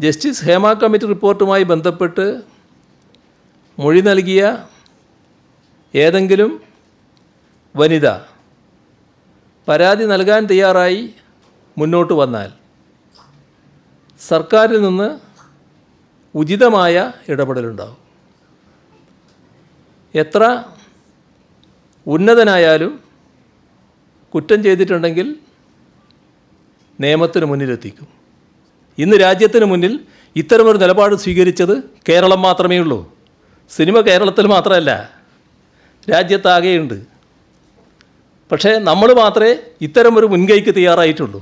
Justice Hema committee റിപ്പോർട്ടുമായി ബന്ധപ്പെട്ട് മൊഴി നൽകിയ ഏതെങ്കിലും വനിത പരാതി നൽകാൻ തയ്യാറായി മുന്നോട്ട് വന്നാൽ സർക്കാരിൽ നിന്ന് ഉചിതമായ ഇടപെടലുണ്ടാകും എത്ര ഉന്നതനായാലും കുറ്റം ചെയ്തിട്ടുണ്ടെങ്കിൽ നിയമത്തിന് മുന്നിലെത്തിക്കും. ഇന്ന് രാജ്യത്തിന് മുന്നിൽ ഇത്തരമൊരു നിലപാട് സ്വീകരിച്ചത് കേരളം മാത്രമേ ഉള്ളൂ സിനിമ കേരളത്തിൽ മാത്രമല്ല രാജ്യത്താകെയുണ്ട്. പക്ഷേ നമ്മൾ മാത്രമേ ഇത്തരമൊരു മുൻകൈക്ക് തയ്യാറായിട്ടുള്ളൂ.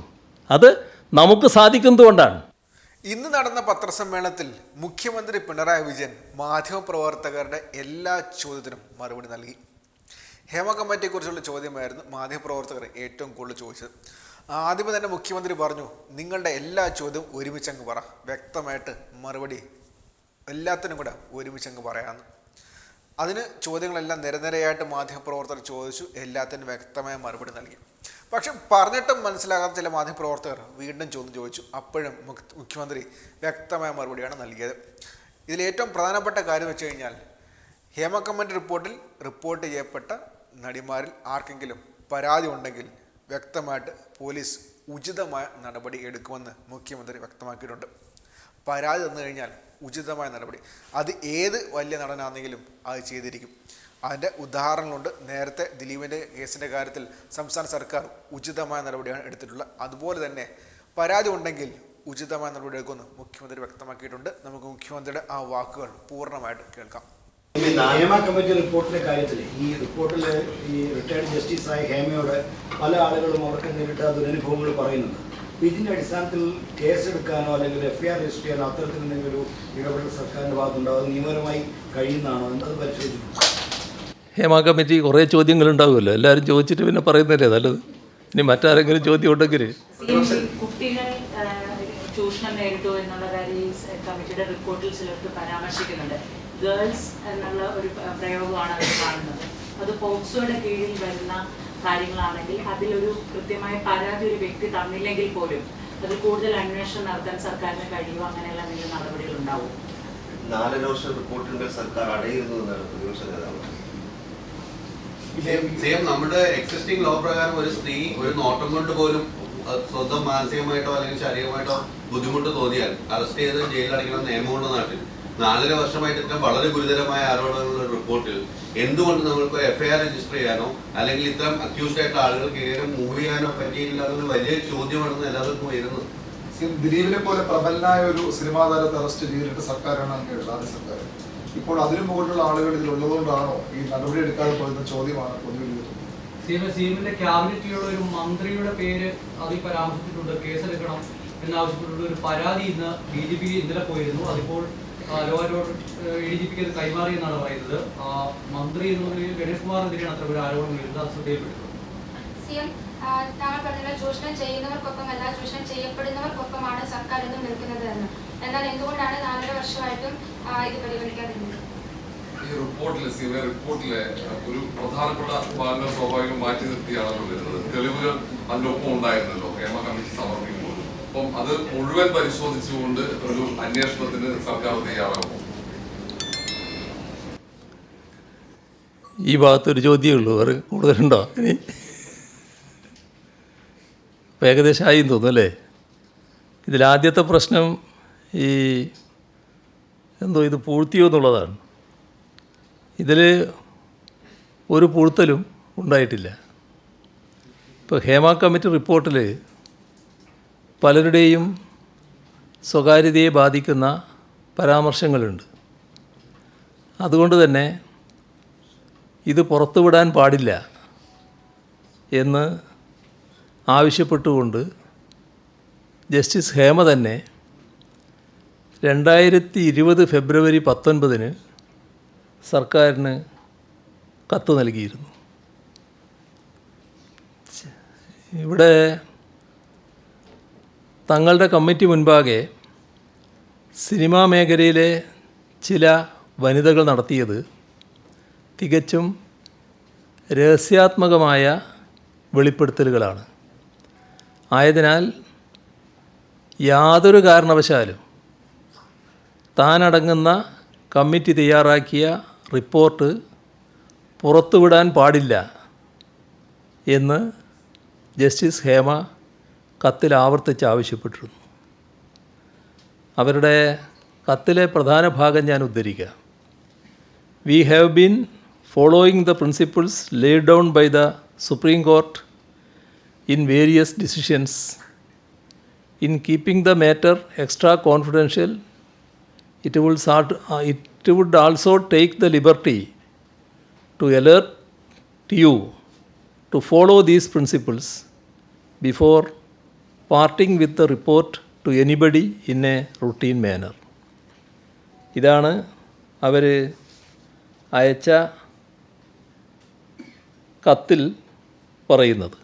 അത് നമുക്ക് സാധിക്കുന്നതുകൊണ്ടാണ്. ഇന്ന് നടന്ന പത്രസമ്മേളനത്തിൽ മുഖ്യമന്ത്രി പിണറായി വിജയൻ മാധ്യമപ്രവർത്തകരുടെ എല്ലാ ചോദ്യത്തിനും മറുപടി നൽകി. ഹേമ കമ്മിറ്റിയെക്കുറിച്ചുള്ള ചോദ്യമായിരുന്നു മാധ്യമപ്രവർത്തകർ ഏറ്റവും കൂടുതൽ ചോദിച്ചത്. ആദ്യമേ തന്നെ മുഖ്യമന്ത്രി പറഞ്ഞു നിങ്ങളുടെ എല്ലാ ചോദ്യവും ഒരുമിച്ച് അങ്ങ് പറ. വ്യക്തമായിട്ട് മറുപടി എല്ലാത്തിനും കൂടെ ഒരുമിച്ചങ്ങ് പറയാമെന്ന് അതിന് ചോദ്യങ്ങളെല്ലാം നിരനിരയായിട്ട് മാധ്യമപ്രവർത്തകർ ചോദിച്ചു എല്ലാത്തിനും വ്യക്തമായ മറുപടി നൽകി. പക്ഷെ പറഞ്ഞിട്ടും മനസ്സിലാകാത്ത ചില മാധ്യമപ്രവർത്തകർ വീണ്ടും ചോദ്യം ചോദിച്ചു. അപ്പോഴും മുഖ്യമന്ത്രി വ്യക്തമായ മറുപടിയാണ് നൽകിയത്. ഇതിൽ ഏറ്റവും പ്രധാനപ്പെട്ട കാര്യം വെച്ച് കഴിഞ്ഞാൽ ഹേമ റിപ്പോർട്ടിൽ റിപ്പോർട്ട് ചെയ്യപ്പെട്ട നടിമാരിൽ ആർക്കെങ്കിലും പരാതി ഉണ്ടെങ്കിൽ വ്യക്തമായിട്ട് പോലീസ് ഉചിതമായ നടപടി എടുക്കുമെന്ന് മുഖ്യമന്ത്രി വ്യക്തമാക്കിയിട്ടുണ്ട്. പരാതി തന്നു കഴിഞ്ഞാൽ ഉചിതമായ നടപടി. അത് ഏത് വലിയ നടനാണെങ്കിലും അത് ചെയ്തിരിക്കും. അതിന്റെ ഉദാഹരണങ്ങളുണ്ട്. നേരത്തെ ദിലീപിന്റെ കേസിന്റെ കാര്യത്തിൽ സംസ്ഥാന സർക്കാർ ഉചിതമായ നടപടിയാണ് എടുത്തിട്ടുള്ളത്. അതുപോലെ തന്നെ പരാതി ഉണ്ടെങ്കിൽ ഉചിതമായ നടപടി എടുക്കുമെന്ന് മുഖ്യമന്ത്രി വ്യക്തമാക്കിയിട്ടുണ്ട്. നമുക്ക് മുഖ്യമന്ത്രിയുടെ ആ വാക്കുകൾ പൂർണമായിട്ട് കേൾക്കാം. നിയമ കമ്മിറ്റി റിപ്പോർട്ടിന്റെ കാര്യത്തിൽ ഈ റിപ്പോർട്ടിൽ ഈ റിട്ടയർഡ് ജസ്റ്റിസായ ഹേമയോട് പല ആളുകളും അവർക്ക് നേരിട്ട ദുരനുഭവങ്ങൾ പറയുന്നുണ്ട്. ഇതിന്റെ അടിസ്ഥാനത്തിൽ കേസെടുക്കാനോ അല്ലെങ്കിൽ എഫ്ഐആർ രജിസ്റ്റർ ചെയ്യാനോ അത്തരത്തിൽ എന്തെങ്കിലും ഒരു ഇടപെടൽ സർക്കാരിന്റെ ഭാഗത്തുണ്ടോ? അത് നിയമപരമായി കഴിയുന്നതാണോ? എന്നത് പരിശോധിച്ചിട്ടുണ്ട് ഹേമ കമ്മിറ്റി കുറേ ചോദ്യങ്ങൾ ഉണ്ടാവുമല്ലോ എല്ലാവരും ചോദിച്ചിട്ട് പിന്നെ പറയുന്നതല്ലേ നല്ലത്? ഇനി മറ്റാരെങ്കിലും ചോദ്യം ഉണ്ടെങ്കിൽ ചൂഷണം നേരിട്ടു എന്നുള്ള കാര്യം ഈ കമ്മിറ്റിയുടെ റിപ്പോർട്ടിൽ ചിലർക്ക് പരാമർശിക്കുന്നുണ്ട്. ഗേൾസ് എന്നുള്ള ഒരു പ്രയോഗമാണ് അതിൽ കാണുന്നത്. അത് പോക്സോയുടെ കീഴിൽ വരുന്ന കാര്യങ്ങളാണെങ്കിൽ അതിലൊരു കൃത്യമായ പരാതി ഒരു വ്യക്തി തന്നില്ലെങ്കിൽ പോലും അതിൽ കൂടുതൽ അന്വേഷണം നടത്താൻ സർക്കാരിന് കഴിയുമോ? അങ്ങനെയുള്ള എന്തെങ്കിലും നടപടികൾ ഉണ്ടാവും. നാലര വർഷം റിപ്പോർട്ടിന്മേൽ സർക്കാർ അടയിരുന്നു എന്നാണ് പ്രതിപക്ഷ നേതാവ്. സെയിം നമ്മുടെ എക്സിസ്റ്റിംഗ് ലോ പ്രകാരം ഒരു സ്ത്രീ ഒരു നോട്ടം കൊണ്ട് പോലും സ്വന്തം മാനസികമായിട്ടോ അല്ലെങ്കിൽ ശാരീരികമായിട്ടോ ബുദ്ധിമുട്ട് തോന്നിയാൽ അറസ്റ്റ് ചെയ്ത് ജയിലിൽ അടയ്ക്കണം നിയമമുള്ള നാട്ടിൽ. നാലര വർഷമായിട്ട് ഇത്തരം വളരെ ഗുരുതരമായ ആരോപണങ്ങളുടെ റിപ്പോർട്ടിൽ എന്തുകൊണ്ട് നമ്മൾക്ക് എഫ്ഐആർ രജിസ്റ്റർ ചെയ്യാനോ അല്ലെങ്കിൽ ഇത്തരം അക്യൂസ്ഡ് ആയിട്ടുള്ള ആളുകൾക്ക് ഇങ്ങനെ മൂവ് ചെയ്യാനോ പറ്റിയില്ല എന്നൊരു വലിയ ചോദ്യമാണെന്ന് എല്ലാവർക്കും വരുന്നത് സി- ദിലീപിനെ പോലെ പ്രബലനായ ഒരു സിനിമാ താരത്തെ അറസ്റ്റ് ചെയ്തിട്ട് സർക്കാരാണ് അങ്ങനെ ആദ്യ സർക്കാർ. ഇപ്പോൾ അതിനു മുകളിലുള്ള ആളുകൾ ഇതിലുള്ളതുകൊണ്ടാണോ ഈ നടപടി എടുക്കാതെ പോയെന്ന ചോദ്യമാണ് പൊതുവിൽ ഉയർത്തുന്നത് സി എം ക്യാബിനറ്റിലുള്ള ഒരു മന്ത്രിയുടെ പേര് അതിൽ പരാമർശിച്ചിട്ടുണ്ട് കേസെടുക്കണം എന്നാവശ്യപ്പെട്ടുള്ള ഒരു പരാതി ഇന്ന് ബി ജെ പി ഇന്നലെ പോയിരുന്നു. അതിപ്പോൾ എ ഡി അത് കൈമാറി എന്നാണ് പറയുന്നത്. ആ, മന്ത്രി എന്നുള്ള ഗണേഷ് കുമാറിനെതിരെയാണ് അത്ര ഒരു ആരോപണം വരുന്നത് അത് സി താങ്കൾ പറഞ്ഞല്ലോ ചൂഷണം ചെയ്യുന്നവർക്കൊപ്പമല്ല ചൂഷണം ചെയ്യപ്പെടുന്നവർക്കൊപ്പമാണ് സർക്കാർ ഇന്നും നിൽക്കുന്നത് എന്ന്. എന്നാൽ എന്തുകൊണ്ടാണ് നാലര വർഷമായിട്ടും ഇത് പരിഗണിക്കാതിരുന്നത്? ഈ റിപ്പോർട്ടിൽ സിവിലെ റിപ്പോർട്ടിലെ ഒരു പ്രധാനപ്പെട്ട ഭാഗങ്ങൾ സ്വാഭാവികം മാറ്റി നിർത്തിയാണല്ലോ വരുന്നത് തെളിവുകൾ അതിന്റെ ഒപ്പം ഉണ്ടായിരുന്നല്ലോ. കേരള കമ്മിറ്റി സമർപ്പിക്കുമ്പോൾ. അപ്പം അത് മുഴുവൻ പരിശോധിച്ചുകൊണ്ട് ഒരു അന്വേഷണത്തിന് സർക്കാർ തയ്യാറാകും. ഈ ഭാഗത്തൊരു ചോദ്യമേ ഉള്ളൂ വേറെ കൂടുതലുണ്ടോ? ഇനി? ഏകദേശം ആയി തോന്നുന്നു അല്ലേ? ഇതിലാദ്യത്തെ പ്രശ്നം ഈ എന്തോ ഇത് പൂഴ്ത്തിയോ എന്നുള്ളതാണ്. ഇതിൽ ഒരു പൂഴ്ത്തലും ഉണ്ടായിട്ടില്ല. ഇപ്പോൾ ഹേമ കമ്മിറ്റി റിപ്പോർട്ടിൽ പലരുടെയും സ്വകാര്യതയെ ബാധിക്കുന്ന പരാമർശങ്ങളുണ്ട്. അതുകൊണ്ട് തന്നെ ഇത് പുറത്തുവിടാൻ പാടില്ല എന്ന് ആവശ്യപ്പെട്ടുകൊണ്ട് ജസ്റ്റിസ് ഹേമ തന്നെ രണ്ടായിരത്തി ഇരുപത് ഫെബ്രുവരി പത്തൊൻപതിന് സർക്കാരിന് കത്ത് നൽകിയിരുന്നു. ഇവിടെ തങ്ങളുടെ കമ്മിറ്റി മുൻപാകെ സിനിമാ മേഖലയിലെ ചില വനിതകൾ നടത്തിയത് തികച്ചും രഹസ്യാത്മകമായ വെളിപ്പെടുത്തലുകളാണ്. ആയതിനാൽ യാതൊരു കാരണവശാലും താനടങ്ങുന്ന കമ്മിറ്റി തയ്യാറാക്കിയ റിപ്പോർട്ട് പുറത്തുവിടാൻ പാടില്ല എന്ന് ജസ്റ്റിസ് ഹേമ കത്തിൽ ആവർത്തിച്ച് ആവശ്യപ്പെട്ടിരുന്നു. അവരുടെ കത്തിലെ പ്രധാന ഭാഗം ഞാൻ ഉദ്ധരിക്കുക. We have been following the principles laid down by the Supreme Court in various decisions in keeping the matter extra confidential it would sat it would also take the liberty to alert you to follow these principles before before with report to anybody in a routine manner. ഇതാണ് അവർ അയച്ച കത്തിൽ പറയുന്നത്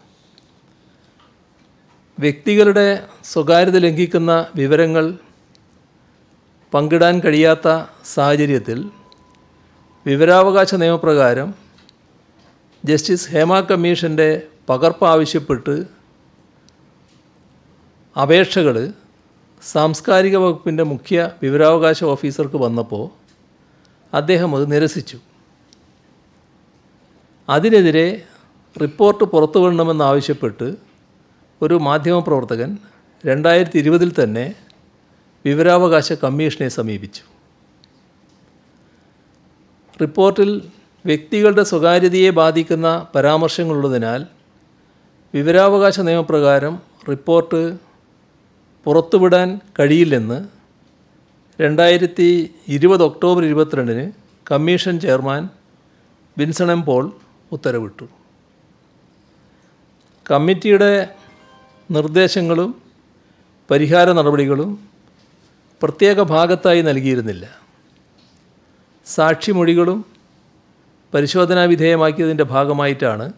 വ്യക്തികളുടെ സ്വകാര്യത ലംഘിക്കുന്ന വിവരങ്ങൾ പങ്കിടാൻ കഴിയാത്ത സാഹചര്യത്തിൽ വിവരാവകാശ നിയമപ്രകാരം ജസ്റ്റിസ് ഹേമ കമ്മീഷന്റെ പകർപ്പ് ആവശ്യപ്പെട്ട് അപേക്ഷകൾ സാംസ്കാരിക വകുപ്പിന്റെ മുഖ്യ വിവരാവകാശ ഓഫീസർക്ക് വന്നപ്പോൾ അദ്ദേഹം അത് നിരസിച്ചു. അതിനെതിരെ റിപ്പോർട്ട് പുറത്തുവിടണമെന്നാവശ്യപ്പെട്ട് ഒരു മാധ്യമപ്രവർത്തകൻ രണ്ടായിരത്തി ഇരുപതിൽ തന്നെ വിവരാവകാശ കമ്മീഷനെ സമീപിച്ചു. റിപ്പോർട്ടിൽ വ്യക്തികളുടെ സ്വകാര്യതയെ ബാധിക്കുന്ന പരാമർശങ്ങളുള്ളതിനാൽ വിവരാവകാശ നിയമപ്രകാരം റിപ്പോർട്ട് പുറത്തുവിടാൻ കഴിയില്ലെന്ന് രണ്ടായിരത്തി ഇരുപത് ഒക്ടോബർ ഇരുപത്തിരണ്ടിന് commission chairman Vinson M Paul ഉത്തരവിട്ടു. കമ്മിറ്റിയുടെ നിർദ്ദേശങ്ങളും പരിഹാര നടപടികളും പ്രത്യേക ഭാഗത്തായി നൽകിയിരുന്നില്ല. സാക്ഷിമൊഴികളും പരിശോധനാ വിധേയമാക്കിയതിന്റെ ഭാഗമായിട്ടാണ്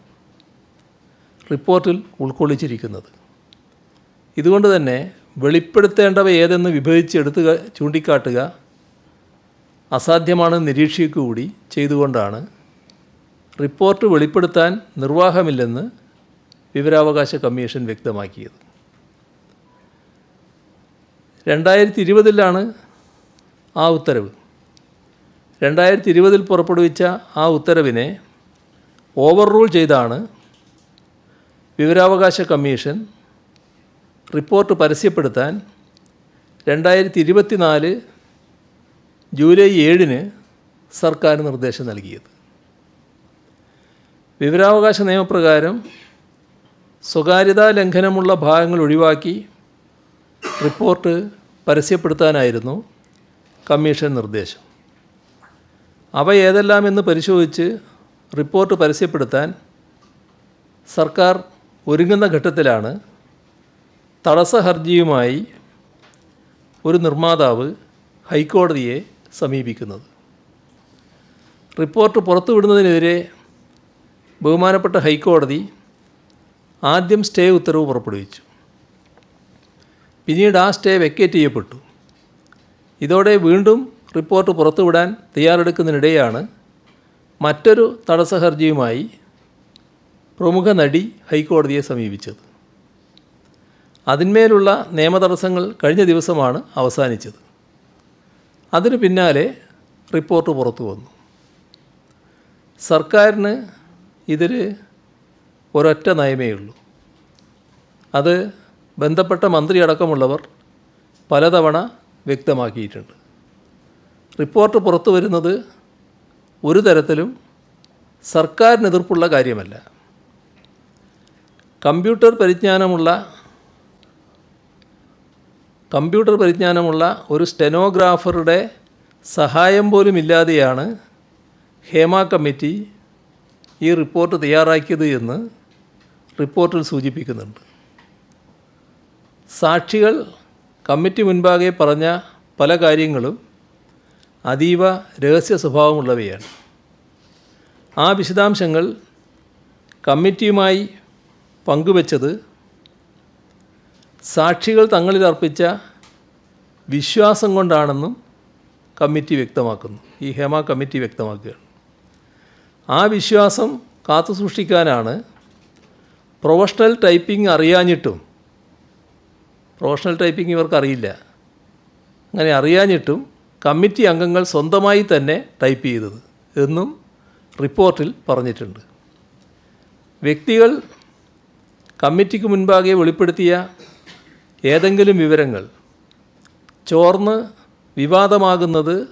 റിപ്പോർട്ടിൽ ഉൾക്കൊള്ളിച്ചിരിക്കുന്നത്. ഇതുകൊണ്ട് തന്നെ വെളിപ്പെടുത്തേണ്ടവ ഏതെന്ന് വിഭജിച്ചെടുത്തുക ചൂണ്ടിക്കാട്ടുക അസാധ്യമാണെന്ന് നിരീക്ഷിക്കുകൂടി ചെയ്തുകൊണ്ടാണ് റിപ്പോർട്ട് വെളിപ്പെടുത്താൻ നിർവാഹമില്ലെന്ന് വിവരാവകാശ കമ്മീഷൻ വ്യക്തമാക്കിയത്. രണ്ടായിരത്തി ഇരുപതിലാണ് ആ ഉത്തരവ്. രണ്ടായിരത്തി ഇരുപതിൽ പുറപ്പെടുവിച്ച ആ ഉത്തരവിനെ ഓവർ റൂൾ ചെയ്താണ് വിവരാവകാശ കമ്മീഷൻ റിപ്പോർട്ട് പരസ്യപ്പെടുത്താൻ രണ്ടായിരത്തി ഇരുപത്തിനാല് ജൂലൈ ഏഴിന് സർക്കാർ നിർദ്ദേശം നൽകിയത്. വിവരാവകാശ നിയമപ്രകാരം സ്വകാര്യതാ ലംഘനമുള്ള ഭാഗങ്ങൾ ഒഴിവാക്കി റിപ്പോർട്ട് പരസ്യപ്പെടുത്താനായിരുന്നു കമ്മീഷൻ നിർദ്ദേശം. അവ ഏതെല്ലാമെന്ന് പരിശോധിച്ച് റിപ്പോർട്ട് പരസ്യപ്പെടുത്താൻ സർക്കാർ ഒരുങ്ങുന്ന ഘട്ടത്തിലാണ് തടസ്സ ഹർജിയുമായി ഒരു നിർമ്മാതാവ് ഹൈക്കോടതിയെ സമീപിക്കുന്നത്. റിപ്പോർട്ട് പുറത്തുവിടുന്നതിനെതിരെ ബഹുമാനപ്പെട്ട ഹൈക്കോടതി ആദ്യം സ്റ്റേ ഉത്തരവ് പുറപ്പെടുവിച്ചു. പിന്നീട് ആ സ്റ്റേ വെക്കേറ്റ് ചെയ്യപ്പെട്ടു. ഇതോടെ വീണ്ടും റിപ്പോർട്ട് പുറത്തുവിടാൻ തയ്യാറെടുക്കുന്നതിനിടെയാണ് മറ്റൊരു തടസ്സ ഹർജിയുമായി പ്രമുഖ നടി ഹൈക്കോടതിയെ സമീപിച്ചത്. അതിന്മേലുള്ള നിയമതടസ്സങ്ങൾ കഴിഞ്ഞ ദിവസമാണ് അവസാനിച്ചത്. അതിനു പിന്നാലെ റിപ്പോർട്ട് പുറത്തു വന്നു. സർക്കാരിന് ഇതിൽ ഒരൊറ്റ നയമേ ഉള്ളൂ. അത് ബന്ധപ്പെട്ട മന്ത്രി അടക്കമുള്ളവർ പലതവണ വ്യക്തമാക്കിയിട്ടുണ്ട്. റിപ്പോർട്ട് പുറത്തു വരുന്നത് ഒരു തരത്തിലും സർക്കാരിനെതിർപ്പുള്ള കാര്യമല്ല. കമ്പ്യൂട്ടർ പരിജ്ഞാനമുള്ള കമ്പ്യൂട്ടർ പരിജ്ഞാനമുള്ള ഒരു സ്റ്റെനോഗ്രാഫറുടെ സഹായം പോലും ഇല്ലാതെയാണ് ഹേമ കമ്മിറ്റി ഈ റിപ്പോർട്ട് തയ്യാറാക്കിയത് എന്ന് റിപ്പോർട്ടിൽ സൂചിപ്പിക്കുന്നുണ്ട്. സാക്ഷികൾ കമ്മിറ്റി മുൻപാകെ പറഞ്ഞ പല കാര്യങ്ങളും അതീവ രഹസ്യ സ്വഭാവമുള്ളവയാണ്. ആ വിശദാംശങ്ങൾ കമ്മിറ്റിയുമായി പങ്കുവച്ചത് സാക്ഷികൾ തങ്ങളിൽ അർപ്പിച്ച വിശ്വാസം കൊണ്ടാണെന്നും കമ്മിറ്റി വ്യക്തമാക്കുന്നു. ഈ ഹേമ കമ്മിറ്റി വ്യക്തമാക്കുകയാണ്. ആ വിശ്വാസം കാത്തു സൂക്ഷിക്കാനാണ് പ്രൊഫഷണൽ ടൈപ്പിംഗ് അറിയാഞ്ഞിട്ടും പ്രൊഫഷണൽ ടൈപ്പിംഗ് ഇവർക്കറിയില്ല അങ്ങനെ അറിയാഞ്ഞിട്ടും കമ്മിറ്റി അംഗങ്ങൾ സ്വന്തമായി തന്നെ ടൈപ്പ് ചെയ്തത് എന്നും റിപ്പോർട്ടിൽ പറഞ്ഞിട്ടുണ്ട്. വ്യക്തികൾ കമ്മിറ്റിക്ക് മുൻപാകെ വെളിപ്പെടുത്തിയ ഏതെങ്കിലും വിവരങ്ങൾ. ചോർന്ന് വിവാദമാകുന്നത്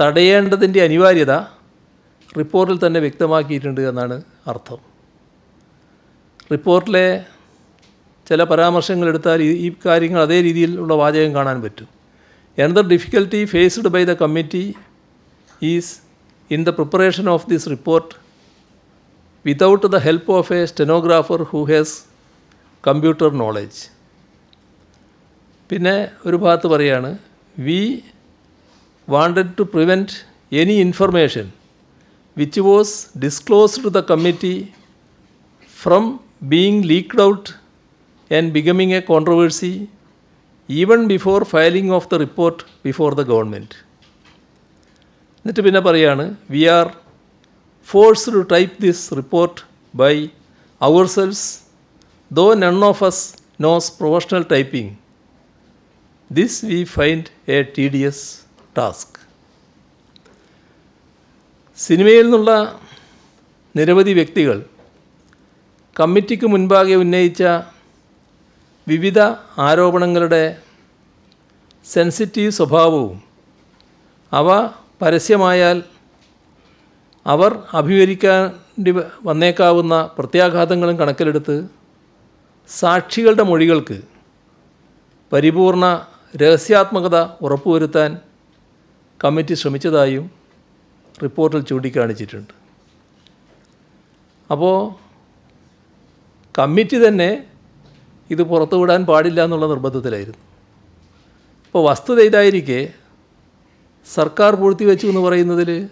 തടയേണ്ടതിന്റെ അനിവാര്യത റിപ്പോർട്ടിൽ തന്നെ വ്യക്തമാക്കിയിട്ടുണ്ട് എന്നാണ് അർത്ഥം. റിപ്പോർട്ടിലെ ചില പരാമർശങ്ങൾ എടുത്താൽ ഈ കാര്യങ്ങൾ അതേ രീതിയിൽ ഉള്ള വാചകം കാണാൻ പറ്റും. Enter difficulty faced by the committee is in the preparation of this report without the help of a stenographer who has computer knowledge പിന്നെ ഒരു ഭാഗത്ത് പറയാണ് we wanted to prevent any information which was disclosed to the committee from being leaked out and becoming a controversy even before filing of the report before the government എന്നിട്ട് പിന്നെ പറയാണ് we are forced to type this report by ourselves though none of us knows professional typing this we find a tedious task. സിനിമയിൽ നിന്നുള്ള നിരവധി വ്യക്തികൾ കമ്മിറ്റിക്ക് മുൻപാകെ ഉന്നയിച്ച വിവിധ ആരോപണങ്ങളുടെ സെൻസിറ്റീവ് സ്വഭാവവും അവ പരസ്യമായാൽ അവർ അഭിമുഖിക്കേണ്ടി വന്നേക്കാവുന്ന പ്രത്യാഘാതങ്ങളും കണക്കിലെടുത്ത് സാക്ഷികളുടെ മൊഴികൾക്ക് പരിപൂർണ രഹസ്യാത്മകത ഉറപ്പുവരുത്താൻ കമ്മിറ്റി ശ്രമിച്ചതായും റിപ്പോർട്ടിൽ ചൂണ്ടിക്കാണിച്ചിട്ടുണ്ട്. അപ്പോൾ കമ്മിറ്റി തന്നെ ഇത് പുറത്തുവിടാൻ പാടില്ല എന്നുള്ള നിർബന്ധത്തിലായിരുന്നു. അപ്പോൾ വസ്തുത ഇതായിരിക്കെ സർക്കാർ പൂഴ്ത്തിവെച്ചു എന്ന് പറയുന്നതിൽ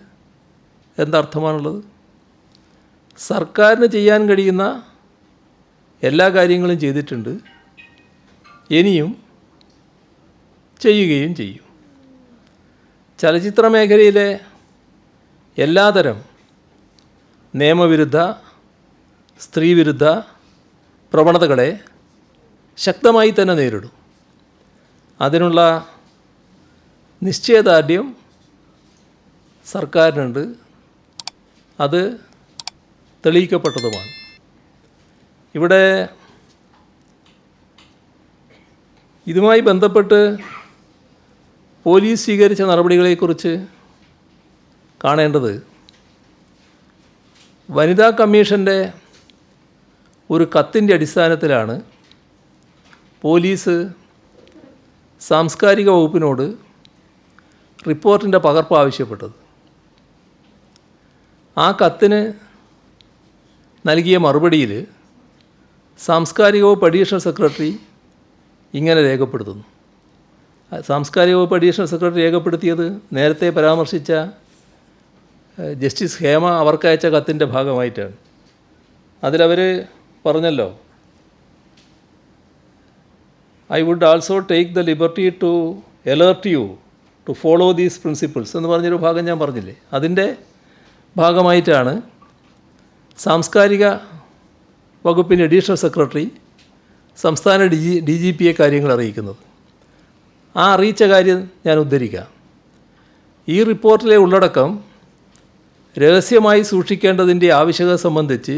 എന്തർത്ഥമാണുള്ളത് സർക്കാരിന് ചെയ്യാൻ കഴിയുന്ന എല്ലാ കാര്യങ്ങളും ചെയ്തിട്ടുണ്ട്. ഇനിയും ചെയ്യുകയും ചെയ്യും. ചലച്ചിത്ര മേഖലയിലെ എല്ലാതരം നിയമവിരുദ്ധ സ്ത്രീവിരുദ്ധ പ്രവണതകളെ ശക്തമായി തന്നെ നേരിടും. അതിനുള്ള നിശ്ചയദാർഢ്യം സർക്കാരിനുണ്ട്. അത് തെളിയിക്കപ്പെട്ടതുമാണ്. ഇവിടെ ഇതുമായി ബന്ധപ്പെട്ട് പോലീസ് സ്വീകരിച്ച നടപടികളെക്കുറിച്ച് കാണേണ്ടത് വനിതാ കമ്മീഷന്റെ ഒരു കത്തിന്റെ അടിസ്ഥാനത്തിലാണ് പോലീസ് സാംസ്കാരിക വകുപ്പിനോട് റിപ്പോർട്ടിന്റെ പകർപ്പ് ആവശ്യപ്പെട്ടത്. ആ കത്തിന് നൽകിയ മറുപടിയിൽ സാംസ്കാരിക വകുപ്പ് അഡീഷണൽ സെക്രട്ടറി ഇങ്ങനെ രേഖപ്പെടുത്തുന്നു. സാംസ്കാരിക വകുപ്പ് അഡീഷണൽ സെക്രട്ടറി രേഖപ്പെടുത്തിയത് നേരത്തെ പരാമർശിച്ച ജസ്റ്റിസ് ഹേമ അവർക്കയച്ച കത്തിന്റെ ഭാഗമായിട്ടാണ്. അതിലവർ പറഞ്ഞല്ലോ I would also take the liberty to alert you to follow these principles എന്ന് പറഞ്ഞൊരു ഭാഗം ഞാൻ പറഞ്ഞില്ലേ? അതിന്റെ ഭാഗമായിട്ടാണ് സാംസ്കാരിക വകുപ്പിന്റെ അഡീഷണൽ സെക്രട്ടറി സംസ്ഥാന ഡി ജി ഡി ജി പിയെ കാര്യങ്ങൾ അറിയിക്കുന്നത്. ആ അറിയിച്ച കാര്യം ഞാൻ ഉദ്ധരിക്കാം ഈ റിപ്പോർട്ടിലെ ഉള്ളടക്കം രഹസ്യമായി സൂക്ഷിക്കേണ്ടതിന്റെ ആവശ്യകത സംബന്ധിച്ച്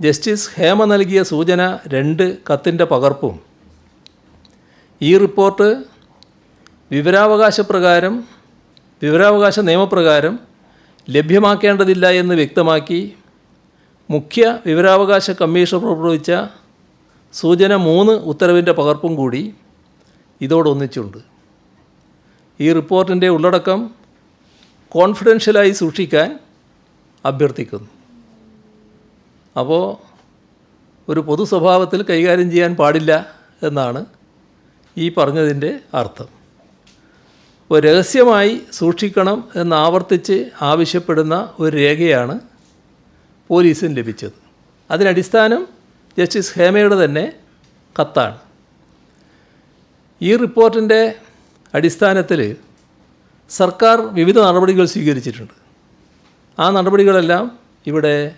ജസ്റ്റിസ് ഹേമ നൽകിയ സൂചന രണ്ട് കത്തിന്റെ പകർപ്പും. ഈ റിപ്പോർട്ട് വിവരാവകാശ പ്രകാരം വിവരാവകാശ നിയമപ്രകാരം ലഭ്യമാക്കേണ്ടതില്ല എന്ന് വ്യക്തമാക്കി മുഖ്യ വിവരാവകാശ കമ്മീഷണർ പുറപ്പെടുവിച്ച സൂചന മൂന്ന് ഉത്തരവിന്റെ പകർപ്പും കൂടി ഇതോടൊന്നിച്ചുണ്ട്. ഈ റിപ്പോർട്ടിന്റെ ഉള്ളടക്കം കോൺഫിഡൻഷ്യലായി സൂക്ഷിക്കാൻ അഭ്യർത്ഥിക്കുന്നു. അപ്പോൾ ഒരു പൊതു സ്വഭാവത്തിൽ കൈകാര്യം ചെയ്യാൻ പാടില്ല എന്നാണ് ഈ പറഞ്ഞതിന്റെ അർത്ഥം. അപ്പോൾ രഹസ്യമായി സൂക്ഷിക്കണം എന്ന് ആവർത്തിച്ച് ആവശ്യപ്പെടുന്ന ഒരു രേഖയാണ് പോലീസിന് ലഭിച്ചത്. അതിനടിസ്ഥാനം ജസ്റ്റിസ് ഹേമയുടെ തന്നെ കത്താണ്. ഈ റിപ്പോർട്ടിന്റെ അടിസ്ഥാനത്തിൽ സർക്കാർ വിവിധ നടപടികൾ സ്വീകരിച്ചിട്ടുണ്ട്. ആ നടപടികളെല്ലാം ഇവിടെ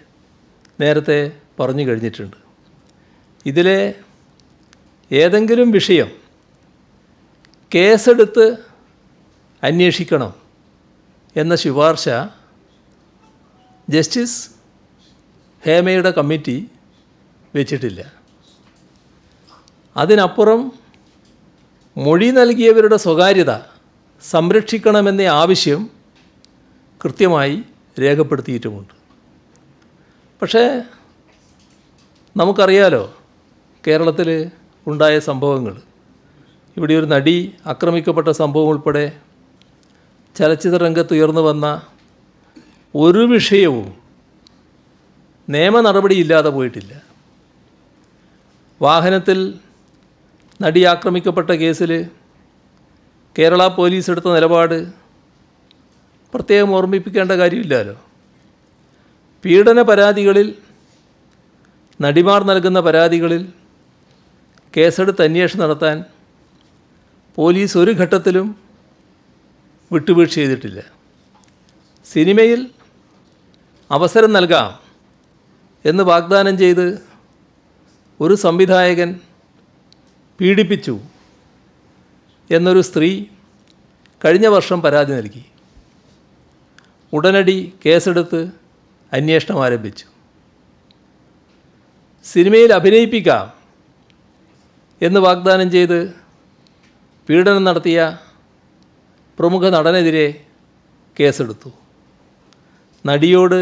നേരത്തെ പറഞ്ഞു കഴിഞ്ഞിട്ടുണ്ട്. ഇതിലെ ഏതെങ്കിലും വിഷയം കേസെടുത്ത് അന്വേഷിക്കണം എന്ന ശുപാർശ ജസ്റ്റിസ് ഹേമയുടെ കമ്മിറ്റി വെച്ചിട്ടില്ല. അതിനപ്പുറം മൊഴി നൽകിയവരുടെ സ്വകാര്യത സംരക്ഷിക്കണമെന്ന ആവശ്യം കൃത്യമായി രേഖപ്പെടുത്തിയിട്ടുമുണ്ട്. പക്ഷേ നമുക്കറിയാലോ കേരളത്തിൽ ഉണ്ടായ സംഭവങ്ങൾ. ഇവിടെ ഒരു നടി ആക്രമിക്കപ്പെട്ട സംഭവം ഉൾപ്പെടെ ചലച്ചിത്ര രംഗത്ത് ഉയർന്നു വന്ന ഒരു വിഷയവും നിയമ നടപടിയില്ലാതെ പോയിട്ടില്ല. വാഹനത്തിൽ നടി ആക്രമിക്കപ്പെട്ട കേസിൽ കേരള പോലീസ് എടുത്ത നിലപാട് പ്രത്യേകം ഓർമ്മിപ്പിക്കേണ്ട കാര്യമില്ലല്ലോ. പീഡന പരാതികളിൽ നടിമാർ നൽകുന്ന പരാതികളിൽ കേസെടുത്ത് അന്വേഷണം നടത്താൻ പോലീസ് ഒരു ഘട്ടത്തിലും വിട്ടുവീഴ്ച ചെയ്തിട്ടില്ല. സിനിമയിൽ അവസരം നൽകാം എന്ന് വാഗ്ദാനം ചെയ്ത് ഒരു സംവിധായകൻ പീഡിപ്പിച്ചു എന്നൊരു സ്ത്രീ കഴിഞ്ഞ വർഷം പരാതി നൽകി. ഉടനടി കേസെടുത്ത് അന്വേഷണം ആരംഭിച്ചു. സിനിമയിൽ അഭിനയിപ്പിക്കാം എന്ന് വാഗ്ദാനം ചെയ്ത് പീഡനം നടത്തിയ പ്രമുഖ നടനെതിരെ കേസെടുത്തു. നടിയോട്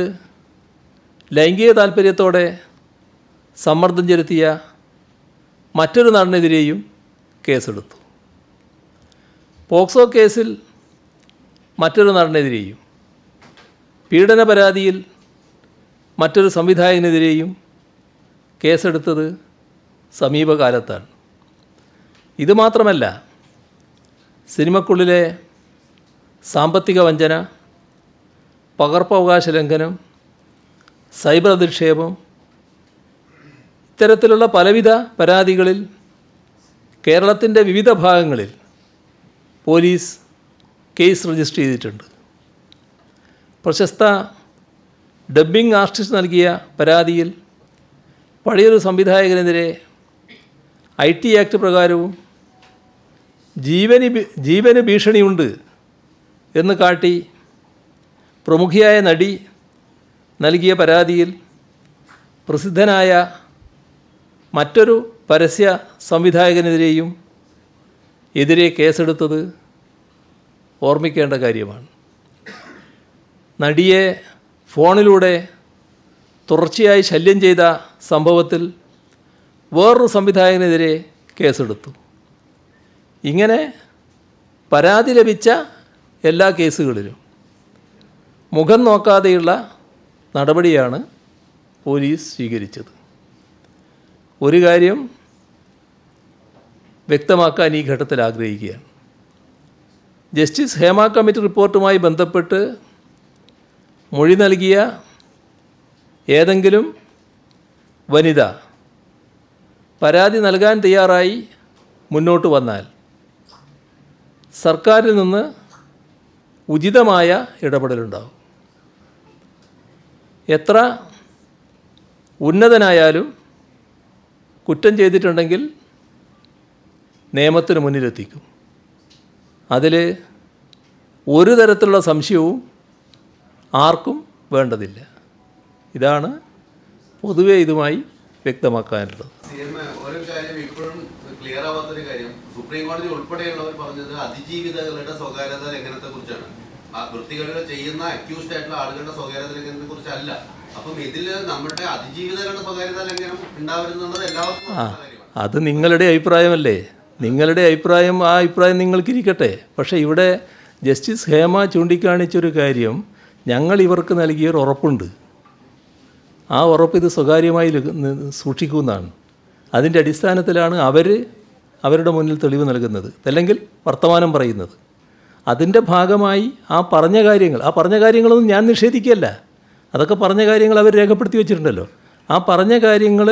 ലൈംഗിക താല്പര്യത്തോടെ സമ്മർദ്ദം ചെലുത്തിയ മറ്റൊരു നടനെതിരെയും കേസെടുത്തു. പോക്സോ കേസിൽ മറ്റൊരു നടനെതിരെയും പീഡന പരാതിയിൽ മറ്റൊരു സംവിധായകനെതിരെയും കേസെടുത്തത് സമീപകാലത്താണ്. ഇത് മാത്രമല്ല സിനിമക്കുള്ളിലെ സാമ്പത്തിക വഞ്ചന പകർപ്പവകാശ ലംഘനം സൈബർ അധിക്ഷേപം ഇത്തരത്തിലുള്ള പലവിധ പരാതികളിൽ കേരളത്തിന്റെ വിവിധ ഭാഗങ്ങളിൽ പോലീസ് കേസ് രജിസ്റ്റർ ചെയ്തിട്ടുണ്ട്. പ്രശസ്ത ഡബ്ബിംഗ് ആർട്ടിസ്റ്റ് നൽകിയ പരാതിയിൽ പഴയൊരു സംവിധായകനെതിരെ ഐ ടി ആക്ട് പ്രകാരവും ജീവന് ജീവന് ഭീഷണിയുണ്ട് എന്ന് കാട്ടി പ്രമുഖിയായ നടി നൽകിയ പരാതിയിൽ പ്രസിദ്ധനായ മറ്റൊരു പരസ്യ സംവിധായകനെതിരെയും എതിരെ കേസെടുത്തത് ഓർമ്മിക്കേണ്ട കാര്യമാണ്. നടിയെ ഫോണിലൂടെ തുടർച്ചയായി ശല്യം ചെയ്ത സംഭവത്തിൽ വേറൊരു സംവിധായകനെതിരെ കേസെടുത്തു. ഇങ്ങനെ പരാതി ലഭിച്ച എല്ലാ കേസുകളിലും മുഖം നോക്കാതെയുള്ള നടപടിയാണ് പോലീസ് സ്വീകരിച്ചത്. ഒരു കാര്യം വ്യക്തമാക്കാൻ ഈ ഘട്ടത്തിൽ ആഗ്രഹിക്കുകയാണ്. ജസ്റ്റിസ് ഹേമ കമ്മിറ്റി റിപ്പോർട്ടുമായി ബന്ധപ്പെട്ട് മൊഴി നൽകിയ ഏതെങ്കിലും വനിത പരാതി നൽകാൻ തയ്യാറായി മുന്നോട്ട് വന്നാൽ സർക്കാരിൽ നിന്ന് ഉചിതമായ ഇടപെടലുണ്ടാവും എത്ര ഉന്നതനായാലും കുറ്റം ചെയ്തിട്ടുണ്ടെങ്കിൽ നിയമത്തിന് മുന്നിലെത്തിക്കും. അതിൽ ഒരു തരത്തിലുള്ള സംശയവും ആർക്കും വേണ്ടതില്ല. ഇതാണ് പൊതുവെ ഇതുമായി വ്യക്തമാക്കാനുള്ളത്. ഒരു കാര്യം ഇപ്പോഴും ക്ലിയർ ആവാത്തൊരു കാര്യം സുപ്രീം കോടതി ഉൾപ്പെടെയുള്ളവർ പറഞ്ഞത് അതിജീവിതകളുടെ സ്വകാര്യത ലംഘനത്തെ കുറിച്ചാണ് ആ വൃത്തികളുടെ ചെയ്യുന്ന അക്യൂസ്ഡ് ആയിട്ടുള്ള ആളുകളുടെ സ്വകാര്യത ലംഘനത്തെ കുറിച്ചല്ല അപ്പം ഇതിൽ നമ്മുടെ അതിജീവിതകളുടെ സ്വകാര്യത ലംഘനം ഉണ്ടാവരുന്നുള്ളത് എല്ലാവർക്കും ആ അത് നിങ്ങളുടെ അഭിപ്രായമല്ലേ? നിങ്ങളുടെ അഭിപ്രായം ആ അഭിപ്രായം നിങ്ങൾക്കിരിക്കട്ടെ. പക്ഷേ ഇവിടെ ജസ്റ്റിസ് ഹേമ ചൂണ്ടിക്കാണിച്ചൊരു കാര്യം ഞങ്ങൾ ഇവർക്ക് നൽകിയൊരു ഉറപ്പുണ്ട്. ആ ഉറപ്പ് ഇത് സ്വകാര്യമായി സൂക്ഷിക്കുമെന്നാണ് അതിന്റെ അടിസ്ഥാനത്തിലാണ് അവർ അവരുടെ മുന്നിൽ തെളിവ് നൽകുന്നത്. അല്ലെങ്കിൽ വർത്തമാനം പറയുന്നത്. അതിന്റെ ഭാഗമായി ആ പറഞ്ഞ കാര്യങ്ങൾ ആ പറഞ്ഞ കാര്യങ്ങളൊന്നും ഞാൻ നിഷേധിക്കുകയല്ല. അതൊക്കെ പറഞ്ഞ കാര്യങ്ങൾ അവർ രേഖപ്പെടുത്തി വെച്ചിട്ടുണ്ടല്ലോ. ആ പറഞ്ഞ കാര്യങ്ങൾ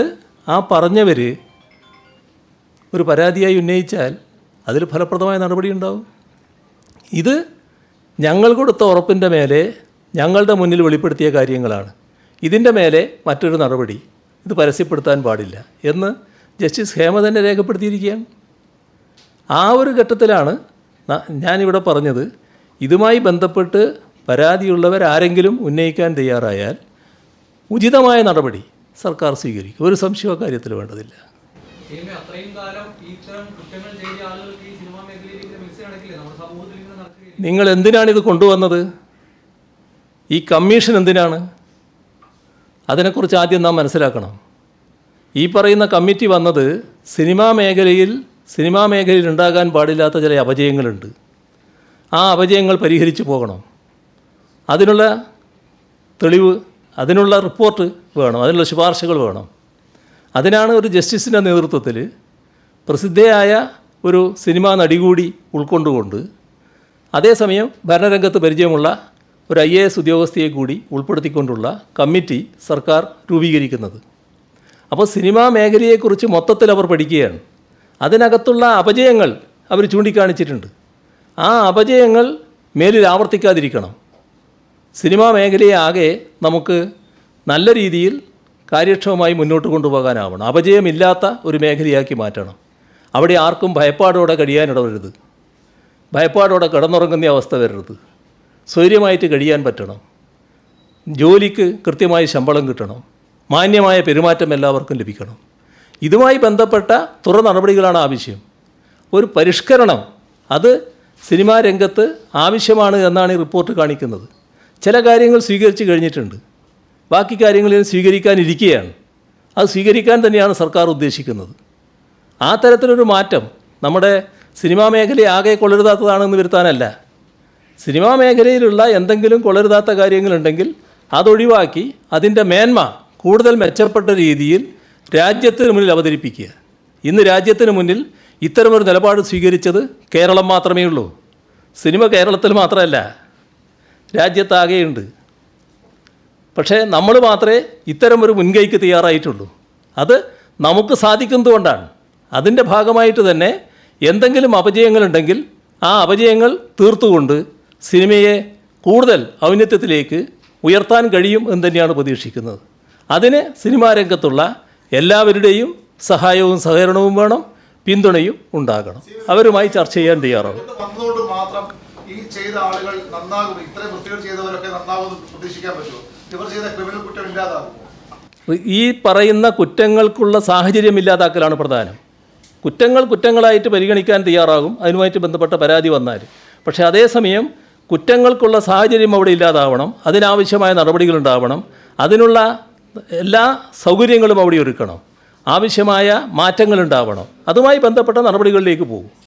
ആ പറഞ്ഞവർ ഒരു പരാതിയായി ഉന്നയിച്ചാൽ അതിൽ ഫലപ്രദമായ നടപടി ഉണ്ടാവും. ഇത് ഞങ്ങൾ കൊടുത്ത ഉറപ്പിന്റെ മേലെ ഞങ്ങളുടെ മുന്നിൽ വെളിപ്പെടുത്തിയ കാര്യങ്ങളാണ്. ഇതിന്റെ മേലെ മറ്റൊരു നടപടി ഇത് പരസ്യപ്പെടുത്താൻ പാടില്ല എന്ന് ജസ്റ്റിസ് ഹേമ തന്നെ രേഖപ്പെടുത്തിയിരിക്കുകയാണ്. ആ ഒരു ഘട്ടത്തിലാണ് ഞാനിവിടെ പറഞ്ഞത്. ഇതുമായി ബന്ധപ്പെട്ട് പരാതിയുള്ളവർ ആരെങ്കിലും ഉന്നയിക്കാൻ തയ്യാറായാൽ ഉചിതമായ നടപടി സർക്കാർ സ്വീകരിക്കും. ഒരു സംശയ കാര്യത്തിൽ വേണ്ടതില്ല. നിങ്ങൾ എന്തിനാണ് ഇത് കൊണ്ടുവന്നത്? ഈ കമ്മീഷൻ എന്തിനാണ്? അതിനെക്കുറിച്ച് ആദ്യം നാം മനസ്സിലാക്കണം. ഈ പറയുന്ന കമ്മിറ്റി വന്നത് സിനിമാ മേഖലയിൽ സിനിമാ മേഖലയിൽ ഉണ്ടാകാൻ പാടില്ലാത്ത ചില അപജയങ്ങളുണ്ട്. ആ അപജയങ്ങൾ പരിഹരിച്ചു പോകണം. അതിനുള്ള തെളിവ് അതിനുള്ള റിപ്പോർട്ട് വേണം അതിനുള്ള ശുപാർശകൾ വേണം. അതിനാണ് ഒരു ജസ്റ്റിസിന്റെ നേതൃത്വത്തിൽ പ്രസിദ്ധയായ ഒരു സിനിമാ നടി കൂടി ഉൾക്കൊണ്ടുകൊണ്ട് അതേസമയം ഭരണരംഗത്ത് പരിചയമുള്ള ഒരു ഐ എ എസ് ഉദ്യോഗസ്ഥയെ കൂടി ഉൾപ്പെടുത്തിക്കൊണ്ടുള്ള കമ്മിറ്റി സർക്കാർ രൂപീകരിക്കുന്നത്. അപ്പോൾ സിനിമാ മേഖലയെക്കുറിച്ച് മൊത്തത്തിൽ അവർ പഠിക്കുകയാണ്. അതിനകത്തുള്ള അപജയങ്ങൾ അവർ ചൂണ്ടിക്കാണിച്ചിട്ടുണ്ട്. ആ അപജയങ്ങൾ മേലിൽ ആവർത്തിക്കാതിരിക്കണം. സിനിമാ മേഖലയെ ആകെ നമുക്ക് നല്ല രീതിയിൽ കാര്യക്ഷമമായി മുന്നോട്ട് കൊണ്ടുപോകാനാവണം. അപജയമില്ലാത്ത ഒരു മേഖലയാക്കി മാറ്റണം. അവിടെ ആർക്കും ഭയപ്പാടോടെ കഴിയാനിടവരുത്. ഭയപ്പാടോടെ കിടന്നുറങ്ങുന്ന അവസ്ഥ വരരുത്. സ്വൈര്യമായിട്ട് കഴിയാൻ പറ്റണം. ജോലിക്ക് കൃത്യമായി ശമ്പളം കിട്ടണം. മാന്യമായ പെരുമാറ്റം എല്ലാവർക്കും ലഭിക്കണം. ഇതുമായി ബന്ധപ്പെട്ട തുറ നടപടികളാണ് ആവശ്യം. ഒരു പരിഷ്കരണം അത് സിനിമാ രംഗത്ത് ആവശ്യമാണ് എന്നാണ് ഈ റിപ്പോർട്ട് കാണിക്കുന്നത്. ചില കാര്യങ്ങൾ സ്വീകരിച്ചു കഴിഞ്ഞിട്ടുണ്ട്. ബാക്കി കാര്യങ്ങളിൽ സ്വീകരിക്കാനിരിക്കുകയാണ്. അത് സ്വീകരിക്കാൻ തന്നെയാണ് സർക്കാർ ഉദ്ദേശിക്കുന്നത്. ആ തരത്തിലൊരു മാറ്റം നമ്മുടെ സിനിമാ മേഖലയെ ആകെ കൊള്ളരുതാത്തതാണെന്ന് വരുത്താനല്ല. സിനിമാ മേഖലയിലുള്ള എന്തെങ്കിലും കൊള്ളരുതാത്ത കാര്യങ്ങളുണ്ടെങ്കിൽ അതൊഴിവാക്കി അതിന്റെ മേന്മ കൂടുതൽ മെച്ചപ്പെട്ട രീതിയിൽ രാജ്യത്തിന് മുന്നിൽ അവതരിപ്പിക്കുക. ഇന്ന് രാജ്യത്തിന് മുന്നിൽ ഇത്തരമൊരു നിലപാട് സ്വീകരിച്ചത് കേരളം മാത്രമേ ഉള്ളൂ സിനിമ കേരളത്തിൽ മാത്രമല്ല. രാജ്യത്താകെയുണ്ട്. പക്ഷേ നമ്മൾ മാത്രമേ ഇത്തരം ഒരു മുൻകൈക്ക് തയ്യാറായിട്ടുള്ളൂ. അത് നമുക്ക് സാധിക്കുന്നതുകൊണ്ടാണ്. അതിന്റെ ഭാഗമായിട്ട് തന്നെ എന്തെങ്കിലും അപജയങ്ങളുണ്ടെങ്കിൽ ആ അപജയങ്ങൾ തീർത്തുകൊണ്ട് സിനിമയെ കൂടുതൽ ഔന്നത്യത്തിലേക്ക് ഉയർത്താൻ കഴിയും എന്ന് തന്നെയാണ് പ്രതീക്ഷിക്കുന്നത്. അതിന് സിനിമാ രംഗത്തുള്ള എല്ലാവരുടെയും സഹായവും സഹകരണവും വേണം പിന്തുണയും ഉണ്ടാകണം. അവരുമായി ചർച്ച ചെയ്യാൻ തയ്യാറാണ്. ചെയ്ത ആളുകൾ നന്നാകും ഇത്രയും വൃത്തികൾ ചെയ്തവരൊക്കെ നന്നാകുമെന്ന് പ്രതീക്ഷിക്കാൻ പറ്റുമോ? ഇവർ ചെയ്ത ക്രിമിനൽ കുറ്റം ഇല്ലാതാകും. ഈ പറയുന്ന കുറ്റങ്ങൾക്കുള്ള സാഹചര്യം ഇല്ലാതാക്കലാണ് പ്രധാനം. കുറ്റങ്ങൾ കുറ്റങ്ങളായിട്ട് പരിഗണിക്കാൻ തയ്യാറാകും. അതിനുമായിട്ട് ബന്ധപ്പെട്ട പരാതി വന്നാൽ. പക്ഷേ അതേസമയം കുറ്റങ്ങൾക്കുള്ള സാഹചര്യം അവിടെ ഇല്ലാതാവണം. അതിനാവശ്യമായ നടപടികൾ ഉണ്ടാവണം. അതിനുള്ള എല്ലാ സൗകര്യങ്ങളും അവിടെ ഒരുക്കണം. ആവശ്യമായ മാറ്റങ്ങൾ ഉണ്ടാവണം. അതുമായി ബന്ധപ്പെട്ട നടപടികളിലേക്ക് പോകും.